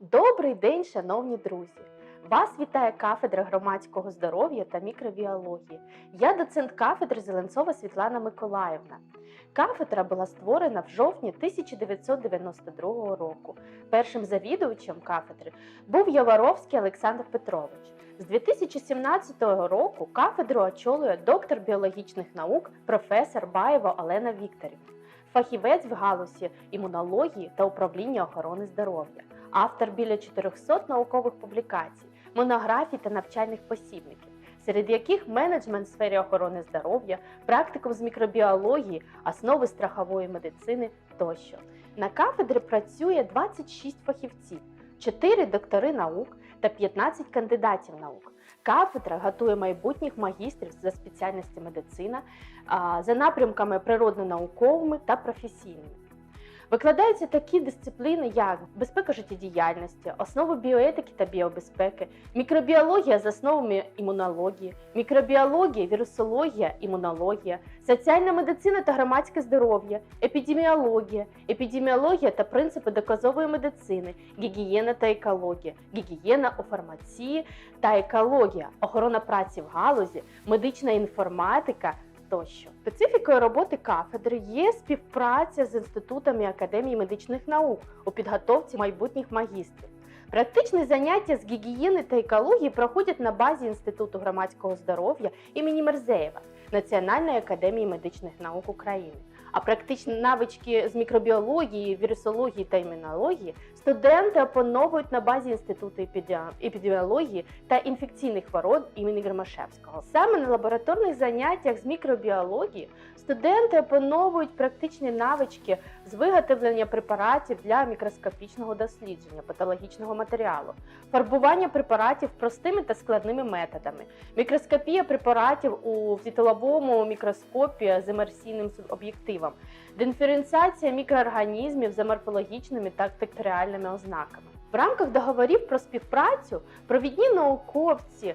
Добрий день, шановні друзі! Вас вітає кафедра громадського здоров'я та мікробіології. Я доцент кафедри Зеленцова Світлана Миколаївна. Кафедра була створена в жовтні 1992 року. Першим завідувачем кафедри був Яворовський Олександр Петрович. З 2017 року кафедру очолює доктор біологічних наук професор Баєва Олена Вікторівна, фахівець в галузі імунології та управління охорони здоров'я автор біля 400 наукових публікацій, монографій та навчальних посібників, серед яких менеджмент в сфері охорони здоров'я, практикум з мікробіології, основи страхової медицини тощо. На кафедрі працює 26 фахівців, 4 доктори наук та 15 кандидатів наук. Кафедра готує майбутніх магістрів за спеціальності медицина за напрямками природно-науковими та професійними. Викладаються такі дисципліни, як безпека життєдіяльності, основи біоетики та біобезпеки, мікробіологія з основами імунології, мікробіологія, вірусологія, імунологія, соціальна медицина та громадське здоров'я, епідеміологія, епідеміологія та принципи доказової медицини, гігієна та екологія, гігієна у фармації та екологія, охорона праці в галузі, медична інформатика тощо. Специфікою роботи кафедри є співпраця з інститутами Академії медичних наук у підготовці майбутніх магістрів. Практичні заняття з гігієни та екології проходять на базі Інституту громадського здоров'я імені Мерзеєва Національної академії медичних наук України. А практичні навички з мікробіології, вірусології та імунології студенти опановують на базі Інституту епідеміології та інфекційних хвороб імені Громашевського. Саме на лабораторних заняттях з мікробіології студенти опановують практичні навички з виготовлення препаратів для мікроскопічного дослідження патологічного матеріалу, фарбування препаратів простими та складними методами, мікроскопія препаратів у світловому мікроскопі з імерсійним об'єктивом, диференціація мікроорганізмів за морфологічними та текторіальними ознаками. В рамках договорів про співпрацю провідні науковці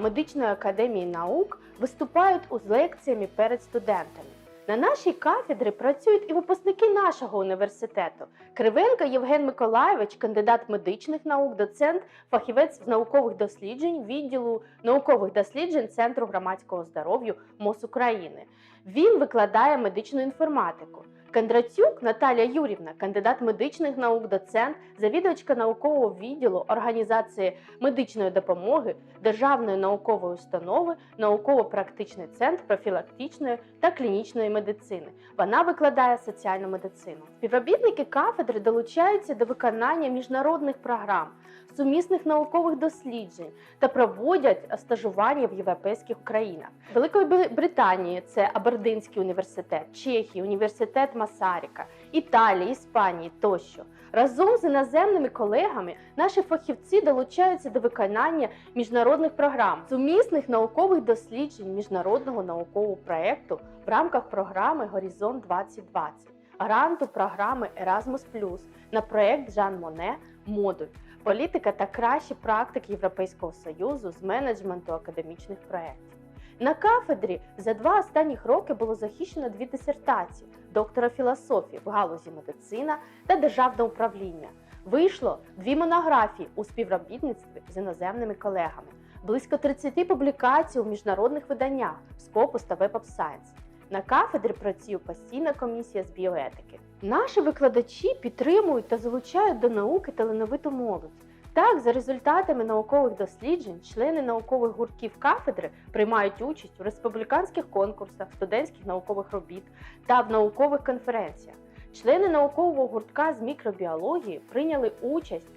медичної академії наук виступають з лекціями перед студентами. На нашій кафедрі працюють і випускники нашого університету. Кривенко Євген Миколаєвич, кандидат медичних наук, доцент, фахівець з наукових досліджень відділу наукових досліджень Центру громадського здоров'я МОЗ України. Він викладає медичну інформатику. Кондратюк Наталія Юрівна, кандидат медичних наук, доцент, завідувачка наукового відділу організації медичної допомоги Державної наукової установи, науково-практичний центр профілактичної та клінічної медицини. Вона викладає соціальну медицину. Співробітники кафедри долучаються до виконання міжнародних програм, сумісних наукових досліджень та проводять стажування в європейських країнах. Великої Британії це Абердинський університет, Чехії, університет Масаріка, Італії, Іспанії тощо. Разом з іноземними колегами наші фахівці долучаються до виконання міжнародних програм, сумісних наукових досліджень міжнародного наукового проєкту в рамках програми Горизонт 2020, гранту програми Erasmus+, на проєкт Жан Моне Модуль політика та кращі практики Європейського союзу з менеджменту академічних проєктів. На кафедрі за два останніх роки було захищено дві дисертації доктора філософії в галузі медицина та державне управління. Вийшло дві монографії у співробітництві з іноземними колегами, близько 30 публікацій у міжнародних виданнях Scopus та Web of Science. На кафедрі працює постійна комісія з біоетики. Наші викладачі підтримують та залучають до науки талановиту молодь. Так, за результатами наукових досліджень, члени наукових гуртків кафедри приймають участь у республіканських конкурсах, студентських наукових робіт та в наукових конференціях. Члени наукового гуртка з мікробіології прийняли участь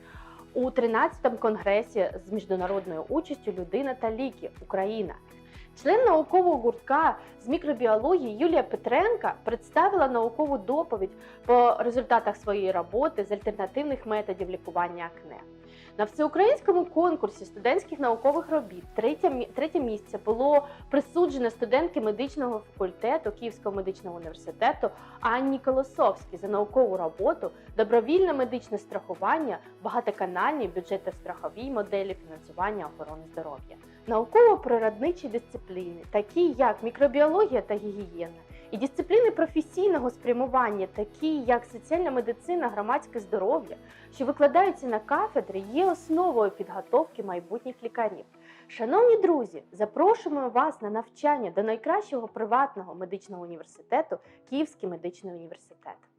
у 13-му конгресі з міжнародною участю Людина та ліки Україна. Член наукового гуртка з мікробіології Юлія Петренка представила наукову доповідь по результатах своєї роботи з альтернативних методів лікування акне. На всеукраїнському конкурсі студентських наукових робіт третє, третє місце було присуджено студентки медичного факультету Київського медичного університету Анні Колосовській за наукову роботу добровільне медичне страхування, багатоканальні бюджетно-страховій моделі фінансування охорони здоров'я. Науково-природничі дисципліни, такі як мікробіологія та гігієна, І дисципліни професійного спрямування, такі як соціальна медицина, громадське здоров'я, що викладаються на кафедри, є основою підготовки майбутніх лікарів. Шановні друзі, запрошуємо вас на навчання до найкращого приватного медичного університету Київський медичний університет.